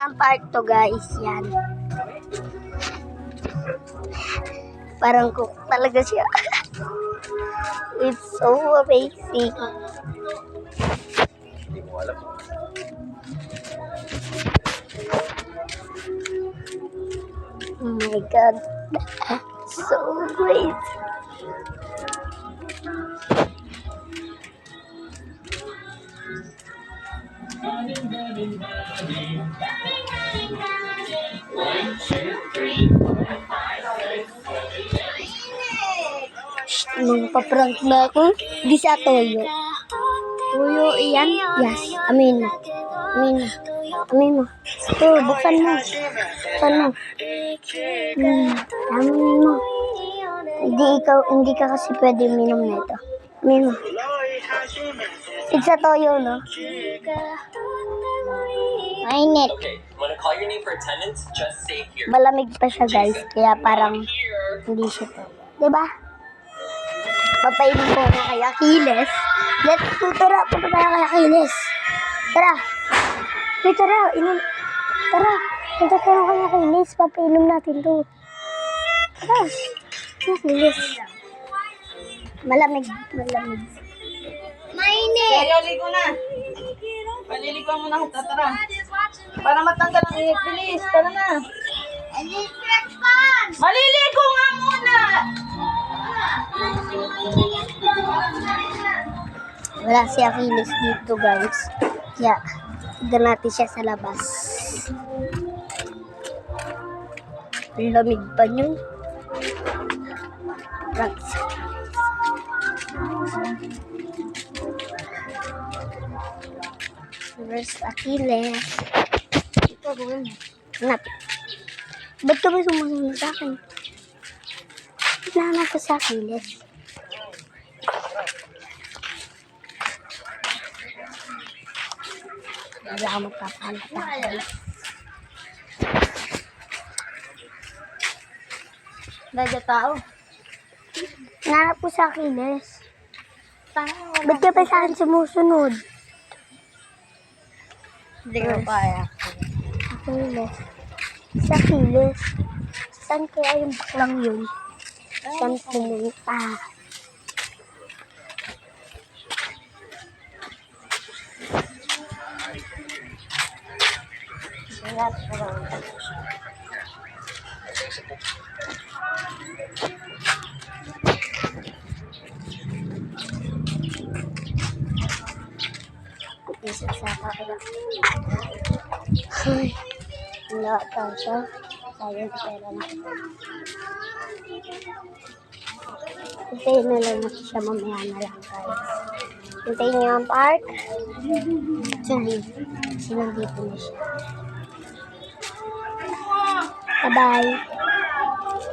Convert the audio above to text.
Ang part to guys, yan. Parang cook talaga siya. It's so amazing. Hindi mo. Oh my god. So great. Shh, Magpa-prank na ako. Di sa toyo. Toyo, iyan? Yes. Amin. Amin. Amin mo. Ito, buksan mo. Buksan mo. Hmm, amin mo. Hindi ikaw, hindi ka kasi pwede uminom nito. Amin mo. It's a toyo, no? Mainit. Okay, wanna call your name for attendance? Just say here. Malamig pa siya, guys. Kaya parang Here. hindi siya to. Diba? Papainom ko na kay Achilles. Let's go, tara. Punta tayo kay Achilles. Tara. Hey, tara. Inom. Tara. Punta tayo kay Achilles. Papainom natin to. Tara. Achilles. Malamig. Malamig. Mainit. Kaya ligo na. Paliligo mo na tara. Para matanggal ang init. Bilis, tara na. Maliligo nga muna! Wala si Achilles dito, guys. Kaya, tignan natin siya sa labas. Lamig pa niyo. Right. Where's Achilles? Ito, gawin mo. Hanap. Ba't ka ba sumusunod sa akin? Hinahanap ko sa Achilles. Wala akong magpapahanap sa Achilles. Dadya tao. Hinahanap ko sa Achilles. Ba't ka pa sa akin sumusunod? Hindi ko kaya. Achilles. Sa Achilles. Saan kaya yung baklang yun? Saan pumunta? Isa sa kaya. Ay, wala pa siya. Sayang pera na. Hintayin na lang natin siya mamaya na lang guys. Hintayin niyo ang park. Actually, kasi nandito na siya. Bye-bye.